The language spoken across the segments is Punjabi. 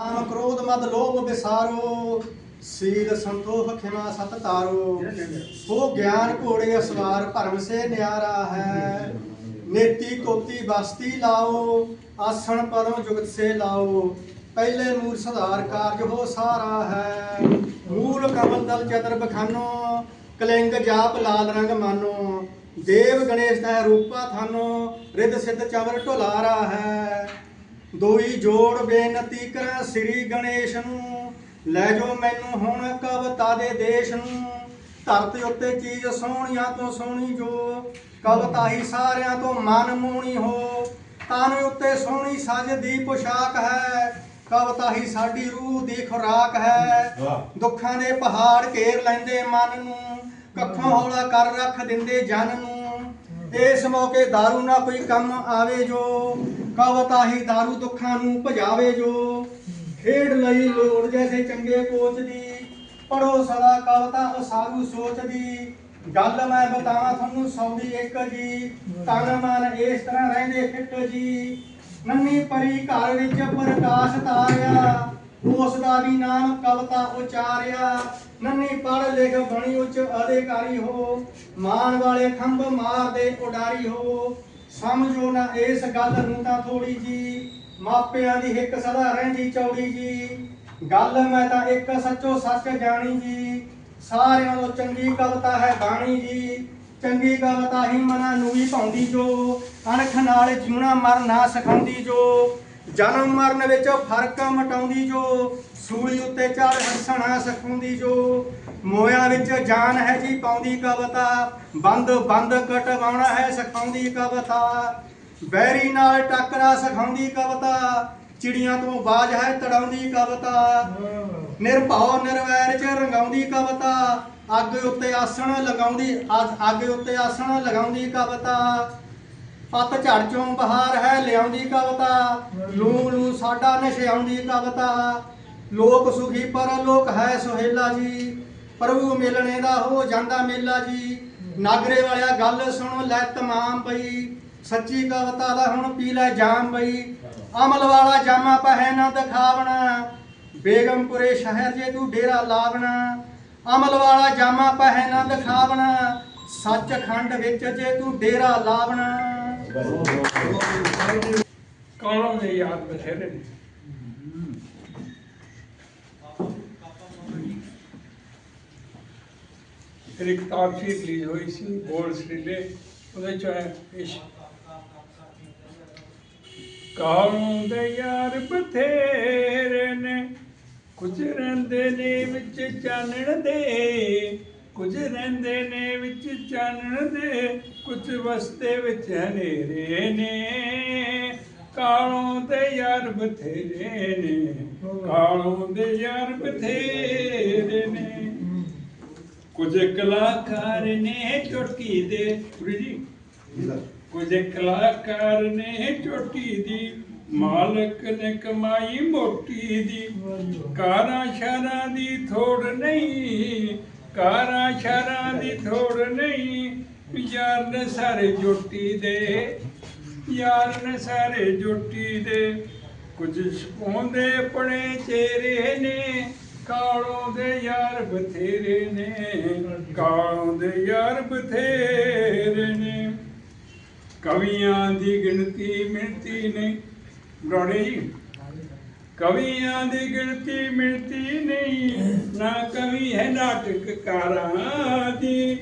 ਕਾਮ ਕ੍ਰੋਧ ਮਦ ਲੋਭ ਵਿਸਾਰੋ, ਸੀਲ ਸੰਤੋਖ ਖਿਮਾ ਸਤ ਤਾਰੋ। ਹੋ ਗਿਆਨ ਘੋੜੇ ਅਸਵਾਰ ਭਰਮ ਸੇ ਨਿਆਰਾ ਹੈ। ਨੇਤੀ ਕੋਤੀ ਬਸਤੀ ਲਾਓ, ਆਸਣ ਪਦਮ ਜੁਗਤ ਸੇ ਲਾਓ। ਪਹਿਲੇ ਮੂਲ ਸੁਧਾਰ ਕਾਰਜ ਹੋ ਸਾਰਾ ਹੈ। ਮੂਲ ਕਮਲ ਦਲ ਚਤਰ ਬਖਾਨੋ, ਕਲਿੰਗ ਜਾਪ ਲਾਲ ਰੰਗ ਮਾਨੋ। ਦੇਵ ਗਣੇਸ਼ ਦਾ ਰੂਪਾ ਥਾਨੋ, ਰਿੱਧ ਸਿੱਧ ਚਵਰ ਢੋਲਾਰਾ ਹੈ। ਦੋਈ ਜੋੜ ਬੇਨਤੀ ਕਰਾਂ ਸ੍ਰੀ ਗਣੇਸ਼ ਨੂੰ। ਲੈ ਜੋ ਮੈਨੂੰ ਹੁਣ ਕਵਤਾ ਦੇ ਦੇਸ਼ ਨੂੰ। ਧਰਤੀ ਉੱਤੇ ਚੀਜ਼ ਸੋਹਣੀਆਂ ਤੋਂ ਸੋਹਣੀ ਜੋ ਕਵਤਾ ਹੀ ਸਾਰਿਆਂ ਤੋਂ ਮਨ ਮੋਹਣੀ ਹੋ। ਤਨ ਉੱਤੇ ਸੋਹਣੀ ਸਜਦੀ ਪੁਸ਼ਾਕ ਹੈ ਕਵਤਾ ਹੀ ਸਾਡੀ ਰੂਹ ਦੀ ਖੁਰਾਕ ਹੈ। ਦੁੱਖਾਂ ਦੇ ਪਹਾੜ ਘੇਰ ਲੈਂਦੇ ਮਨ ਨੂੰ ਕੱਖੋਂ ਹੌਲਾ ਕਰ ਰੱਖ ਦਿੰਦੇ ਜਨ ਨੂੰ। ਇਸ ਮੌਕੇ दारू ਨਾ ਕੋਈ ਕੰਮ ਆਵੇ ਜੋ ਕਵਤਾ ਹੀ दारू ਦੁੱਖਾਂ ਨੂੰ ਭਜਾਵੇ ਜੋ ਖੇਡ ਲਈ ਲੋੜ ਜੈਸੇ ਚੰਗੇ ਕੋਚ ਦੀ ਪੜੋ ਸਦਾ ਕਵਤਾ ਅਸਾਰੂ ਸੋਚ ਦੀ ਗੱਲ ਮੈਂ ਬਤਾਵਾਂ ਤੁਹਾਨੂੰ ਸੌਦੀ ਇੱਕ ਜੀ ਤਨ ਮਨ ਇਸ ਤਰ੍ਹਾਂ ਰਹਿੰਦੇ ਫਿੱਟ ਜੀ ਨੰਨੀ ਪਰੀ ਘਰ ਵਿੱਚ ਪ੍ਰਕਾਸ਼ ਤਾਰਿਆ ਉਸ ਦਾ ਵੀ ਨਾਮ ਕਵਤਾ ਉਚਾਰਿਆ ਨੰਨੀ ਪੜ ਲਿਖ ਬਣੀ ਉੱਚ ਅਧਿਕਾਰੀ ਹੋ। ਮਾਨ ਵਾਲੇ ਖੰਭ ਮਾਰਦੇ ਉਡਾਰੀ ਹੋ। ਸਮਝੋ ਨਾ ਇਸ ਗੱਲ ਨੂੰ ਤਾਂ ਥੋੜੀ ਜੀ। ਮਾਪਿਆਂ ਦੀ ਹਿੱਕ ਸਦਾ ਰਹਿੰਦੀ ਚੌੜੀ ਜੀ। ਗੱਲ ਮੈਂ ਤਾਂ ਇੱਕ ਸੱਚੋ ਸੱਚ ਜਾਣੀ ਜੀ। ਸਾਰਿਆਂ ਤੋਂ ਚੰਗੀ ਕਵਤਾ ਹੈ ਬਾਣੀ ਜੀ। ਚੰਗੀ ਕਵਤਾ ਹੀ ਮਨਾਂ ਨੂੰ ਵੀ ਪਾਉਂਦੀ ਜੋ। ਅਣਖ ਨਾਲ ਜਿਉਣਾ ਮਰਨਾ ਸਿਖਾਉਂਦੀ ਜੋ। ਜਨਮ ਮਰਨ ਵਿੱਚ ਫ਼ਰਕ ਮਟਾਉਂਦੀ ਜੋ, ਸੂਲੀ ਉੱਤੇ ਚੜ ਹੱਸਣਾ ਸਿਖਾਉਂਦੀ ਜੋ। ਮੋਇਆ ਵਿੱਚ ਜਾਨ ਹੈ ਜੀ ਪਾਉਂਦੀ ਕਵਤਾ, ਬੰਦ ਬੰਦ ਕਟਵਾਉਣਾ ਹੈ ਸਿਖਾਉਂਦੀ ਕਵਤਾ। ਬੈਰੀ ਨਾਲ ਟੱਕਰਾ ਸਿਖਾਉਂਦੀ ਕਵਤਾ, ਚਿੜੀਆਂ ਤੋਂ ਬਾਜ ਹੈ ਤੜਾਉਂਦੀ ਕਵਤਾ। ਨਿਰਭਉ ਨਿਰਵੈਰ ਚ ਰੰਗਾਉਂਦੀ ਕਵਤਾ, ਅੱਗ ਉੱਤੇ ਆਸਣ ਲਗਾਉਂਦੀ, ਅੱਗ ਉੱਤੇ ਆਸਣ ਲਗਾਉਂਦੀ ਕਵਤਾ। ਪੱਤ ਝੜ ਚੋਂ ਬਹਾਰ ਹੈ ਲਿਆਉਂਦੀ ਕਵਤਾ, ਲੂ ਲੂ ਸਾਡਾ ਨਸ਼ਿਆਉਂਦੀ ਕਵਤਾ। ਲੋਕ ਸੁਖੀ ਪਰ ਲੋਕ ਹੈ ਸੁਹੇਲਾ ਜੀ, ਪ੍ਰਭੂ ਮਿਲਣੇ ਦਾ ਹੋ ਜਾਂਦਾ ਮੇਲਾ ਜੀ। ਨਾਗਰੇ ਵਾਲਿਆ ਗੱਲ ਸੁਣੋ ਲੈ ਤਮਾਮ ਪਈ। ਸੱਚੀ ਕਵਤਾ ਦਾ ਹੁਣ ਪੀ ਲੈ ਜਾਮ ਪਈ। ਅਮਲ ਵਾਲਾ ਜਾਮਾ ਪਹਿ ਨਾ ਦਿਖਾਵਣਾ। ਬੇਗਮਪੁਰੇ ਸ਼ਹਿਰ ਜੇ ਤੂੰ ਡੇਰਾ ਲਾਵਣਾ। ਅਮਲ ਵਾਲਾ ਜਾਮਾ ਪਹਿਨ ਨਾ ਦਿਖਾਵਣਾ। ਸੱਚਖੰਡ ਵਿੱਚ ਜੇ ਤੂੰ ਡੇਰਾ ਲਾਵਣਾ। ਕੌਣ ਦੇ ਯਾਦ ਬਥੇਰੇ ਨੇ? ਫਿਰ ਇੱਕ ਤਾਪਸੀ ਰਿਲੀਜ਼ ਹੋਈ ਸੀ ਬੋਲ ਸਰੀਲੇ, ਉਹਦੇ ਚ ਹੈ ਇਸ਼ ਕੌਣ ਦੇ ਯਾਰ ਬਥੇਰੇ ਨੇ? ਕੁਝ ਰਹਿੰਦੇ ਨੇ ਵਿੱਚ ਚਾਨਣ ਦੇ। ਕੁਝ ਰਹਿੰਦੇ ਨੇ ਵਿੱਚ ਚਾਨਣ ਦੇ ਕੁਝ ਵਸਦੇ ਵਿੱਚ ਹਨੇਰੇ ਨੇ। ਕਾਲੋਂ ਦੇ ਯਾਰ ਬਥੇਰੇ ਨੇ ਕਾਲੋਂ ਦੇ ਯਾਰ ਬਥੇਰੇ ਨੇ। ਕੁਝ ਕਲਾਕਾਰ ਨੇ ਚੁਟਕੀ ਦੇ ਗੁਰੂ ਜੀ। ਕੁਝ ਕਲਾਕਾਰ ਨੇ ਚੋਟੀ ਦੀ ਮਾਲਕ ਨੇ ਕਮਾਈ ਮੋਟੀ ਦੀ। ਕਾਰਾਂ ਸ਼ਰਾਂ ਦੀ ਥੋੜ ਨਹੀਂ ਕਾਰਾਂ ਸ਼ਾਰਾਂ ਦੀ ਥੋੜ ਨਹੀਂ, ਯਾਰ ਨੇ ਸਾਰੇ ਜੋਟੀ ਦੇ। ਯਾਰ ਨੇ ਸਾਰੇ ਜੋਟੀ ਦੇ। ਕੁਝ ਸਪਾਉਂਦੇ ਪੜੇ ਚਿਹਰੇ ਨੇ, ਕਾਲੋਂ ਦੇ ਯਾਰ ਬਥੇਰੇ ਨੇ। ਕਾਲੋਂ ਦੇ ਯਾਰ ਬਥੇਰੇ ਨੇ। ਕਵੀਆਂ ਦੀ ਗਿਣਤੀ ਮਿਣਤੀ ਨਹੀਂ। ਗਾਣੇ ਜੀ? ਕਵੀਆਂ ਦੀ ਗਿਣਤੀ ਮਿਣਤੀ ਨਹੀਂ, ਨਾ ਕਵੀ ਹੈ ਨਾਟਕਕਾਰਾਂ ਦੀ।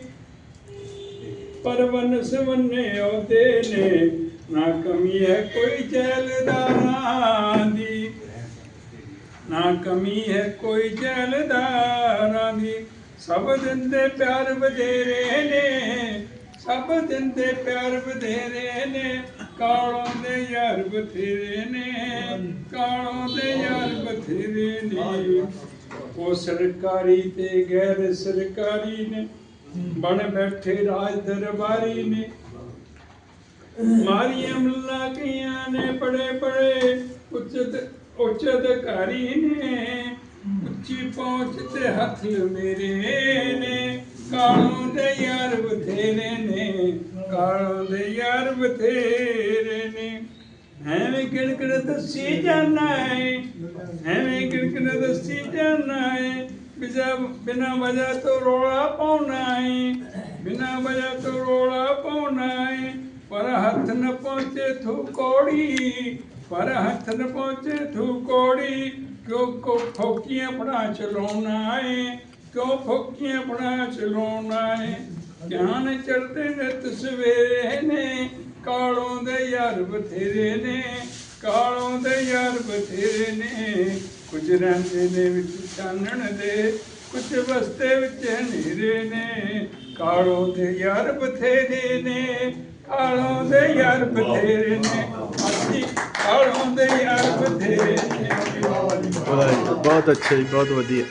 ਪਰਵਨ ਸਵੰਨੇ ਆਉਂਦੇ ਨੇ, ਨਾ ਕਮੀ ਹੈ ਕੋਈ ਜੈਲਦਾਰਾਂ ਦੀ। ਨਾ ਕਮੀ ਹੈ ਕੋਈ ਜੈਲਦਾਰਾਂ ਦੀ। ਸਭ ਦਿੰਦੇ ਪਿਆਰ ਵਧੇਰੇ ਨੇ, ਸਭ ਦਿੰਦੇ ਪਿਆਰ ਵਧੇਰੇ ਨੇ। ਕਾਲੋਂ ਦੇ ਯਾਰ ਬਥੇਰੇ ਨੇ, ਕਾਲੋਂ ਦੇ ਯਾਰ ਬਥੇਰੇ ਨੇ। ਉਹ ਸਰਕਾਰੀ ਤੇ ਗੈਰ ਸਰਕਾਰੀ ਨੇ, ਬਣ ਬੈਠੇ ਰਾਜ ਦਰਬਾਰੀ ਨੇ। ਮਾਰੀਆਂ ਮੁੱਲਾ ਕੀਆਂ ਨੇ ਬੜੇ ਬੜੇ ਉੱਚਤ ਉੱਚ ਅਧਿਕਾਰੀ ਨੇ। ਉੱਚੀ ਪਹੁੰਚ ਤੇ ਹੱਥ ਮੇਰੇ ਨੇ, ਕਾਲੋਂ ਦੇ ਯਾਰ ਬਥੇਰੇ ਨੇ, ਕਾਲੋਂ ਦੇ ਯਾਰ ਬਥੇਰੇ ਐਵੇਂ ਕਿੜਕਿੜ ਦੱਸੀ ਜਾਣਾ ਏ ਐਵੇਂ ਕਿੜਕਿੜ ਦੱਸੀ ਜਾਣਾ ਏ ਬਿਜਾ ਬਿਨਾ ਵਜ੍ਹਾ ਤੋਂ ਰੋਲਾ ਪਾਉਣਾ ਏ ਬਿਨਾ ਵਜ੍ਹਾ ਤੋਂ ਰੋਲਾ ਪਾਉਣਾ ਏ ਪਰ ਹੱਥ ਨ ਪਹੁੰਚੇ ਥੂ ਕੋੜੀ, ਪਰ ਹੱਥ ਨ ਪਹੁੰਚੇ ਥੂ ਕੋੜੀ, ਕਿਉਂ ਕੋ ਫੋਕੀਆਂ ਬਣਾ ਚਲਾਉਣਾ ਏ ਕਿਉਂ ਫੋਕੀਆਂ ਬਣਾ ਚਲਾਉਣਾ ਏ ਗਿਆਨ ਚੜਦੇ ਨੇ ਸਵੇਰੇ ਨੇ ਕਾਲੋਂ ਦੇ ਯਾਰ ਬਥੇਰੇ ਨੇ, ਕਾਲੋਂ ਦੇ ਯਾਰ ਬਥੇਰੇ ਨੇ। ਕੁਝ ਰਹਿੰਦੇ ਨੇ ਵਿੱਚ ਚਾਨਣ ਦੇ, ਕੁਝ ਵਸਤੇ ਵਿੱਚ ਹਨੇਰੇ ਨੇ। ਕਾਲੋਂ ਦੇ ਯਾਰ ਬਥੇਰੇ ਨੇ, ਕਾਲੋਂ ਦੇ ਯਾਰ ਬਥੇਰੇ ਨੇ। ਅਸੀਂ ਕਾਲੋਂ ਦੇ ਯਾਰ ਬਥੇਰੇ ਨੇ। ਬਹੁਤ ਅੱਛਾ ਜੀ, ਬਹੁਤ ਵਧੀਆ।